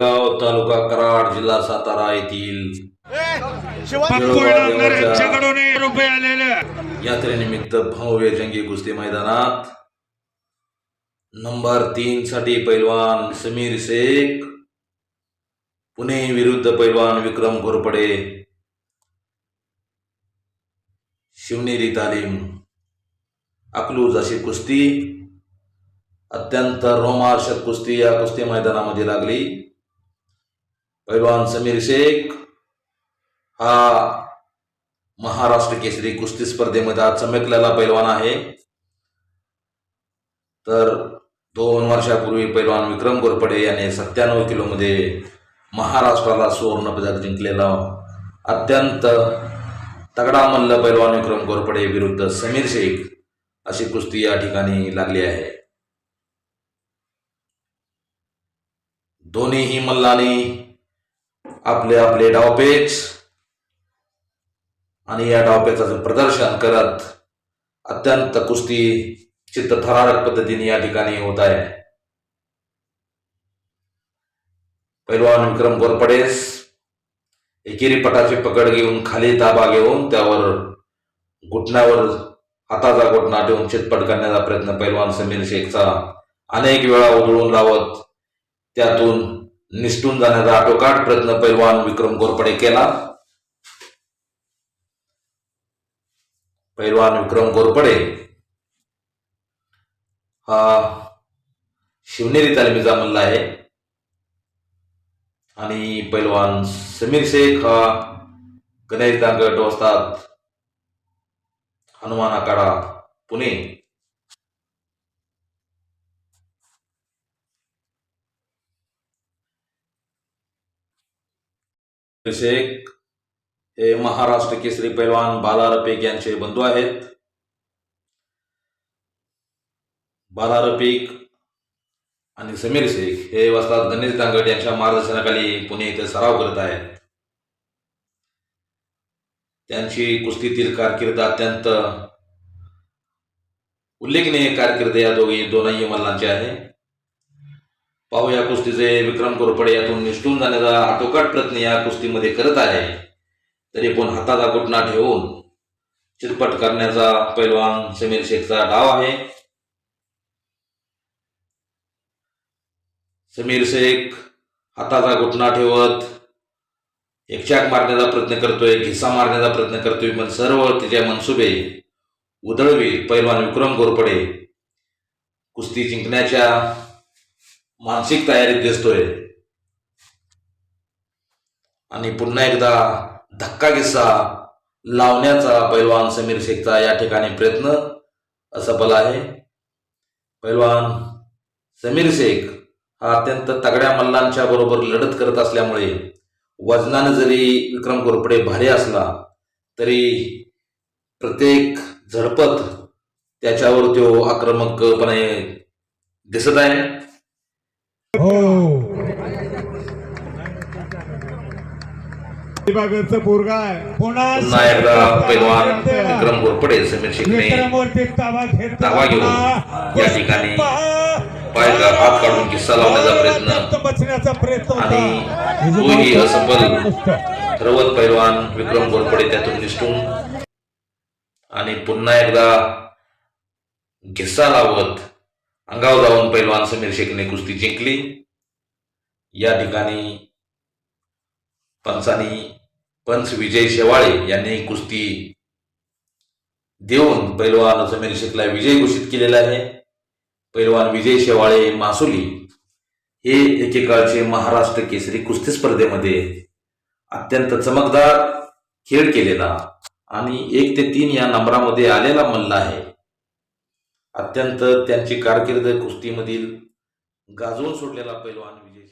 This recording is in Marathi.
गाव तालुका कराड जिल्हा सातारा येथील यात्रेनिमित्त भव्य जंगी कुस्ती मैदानात नंबर तीन साठी पैलवान समीर शेख पुणे विरुद्ध पैलवान विक्रम घोरपडे शिवनेरी तालीम अकलूज अशी कुस्ती अत्यंत रोमार्शक कुस्ती या कुस्ती मैदानामध्ये लागली. पैलवान समीर शेख हा महाराष्ट्र केसरी कुस्ती स्पर्धेमध्ये आज चमकलेला पैलवान आहे. तर दोन वर्षापूर्वी पैलवान विक्रम गोरपडे याने सत्त्याण्णव किलोमध्ये महाराष्ट्राला सुवर्ण पदक जिंकलेला अत्यंत तगडा मल्ल पैलवान विक्रम गोरपडे विरुद्ध समीर शेख अशी कुस्ती या ठिकाणी लागली आहे. दोन्हीही मल्लांनी आपले आपले डावपेच आणि या डावपेचाचं प्रदर्शन करत अत्यंत कुस्ती चित्तथरारक पद्धतीने या ठिकाणी होत आहे. पैलवान विक्रम गोरपडेस एकेरी पटाची पकड घेऊन खाली ताबा घेऊन त्यावर घुटण्यावर हाताचा घोटणा ठेवून चितपट करण्याचा प्रयत्न पैलवान समीर शेखचा अनेक वेळा उधळून लावत त्यातून निसटून जाण्याचा आटोकाट प्रयत्न पैलवान विक्रम गोरपडे केला. पैलवान विक्रम गोरपडे हा शिवनेरी तालमीचा मल्ला आहे. आणि पैलवान समीर शेख हा गणेश दांगट वस्तात हनुमान आखाडा पुणे. शेख हे महाराष्ट्र केसरी पैलवान बाला रफिक यांचे बंधू आहेत. बाला रफिक आणि समीर शेख हे वस्तात गणेश दांगड यांच्या मार्गदर्शनाखाली पुणे इथे सराव करत आहेत. त्यांची कुस्तीतील कारकीर्द अत्यंत उल्लेखनीय कारकीर्द या दोघी दोनही मल्लांची आहे. पाहूया कुस्तीचे विक्रम कोरपडे यातून निष्ठून जाण्याचा आटोकाट प्रयत्न या कुस्तीमध्ये करत आहे. तरी पण हाताचा घुटणा ठेवून चिरपट करण्याचा पैलवान समीर शेखचा डाव आहे. समीर शेख हाताचा घुटणा ठेवत एकचाक मारण्याचा प्रयत्न करतोय घिसा मारण्याचा प्रयत्न करतोय पण सर्व तिचे मनसुबे उधळवी पैलवान विक्रम गोरपडे कुस्ती जिंकण्याच्या मानसिक तयारीत दिसतोय. आणि पुन्हा एकदा धक्का किस्सा लावण्याचा पैलवान समीर शेखचा या ठिकाणी प्रयत्न असफल आहे. पैलवान समीर शेख हा अत्यंत तगड्या मल्लांच्या बरोबर लढत करत असल्यामुळे वजनानं जरी विक्रम गोरपडे भारी असला तरी प्रत्येक झडपत त्याच्यावर तो आक्रमकपणे दिसत आहे. पोरगा आहे. पुन्हा पुन्हा एकदा पैलवान विक्रम गोरपडे समीर विक्रमवरती ताबा घेऊन या ठिकाणी पायाचा हात काढून किस्सा लावण्याचा प्रयत्न. बचण्याचा प्रयत्न आणि तोही असफल. ठरवत पैलवान विक्रम गोरपडे त्यातून निसटून आणि पुन्हा एकदा घिस्सा लावत अंगावर जाऊन पैलवान समीर शेखने कुस्ती जिंकली. या ठिकाणी पंचानी पंच विजय शेवाळे यांनी कुस्ती देऊन पैलवान समीर शेखला विजय घोषित केलेला आहे. पैलवान विजय शेवाळे मासुली हे एकेकाळचे महाराष्ट्र केसरी कुस्ती स्पर्धेमध्ये अत्यंत चमकदार खेळ केलेला आणि एक ते तीन या नंबरामध्ये आलेला मल्ला आहे. अत्यंत त्यांची कारकीर्द कुस्तीमधील गाजवून सोडलेला पैलवान विजय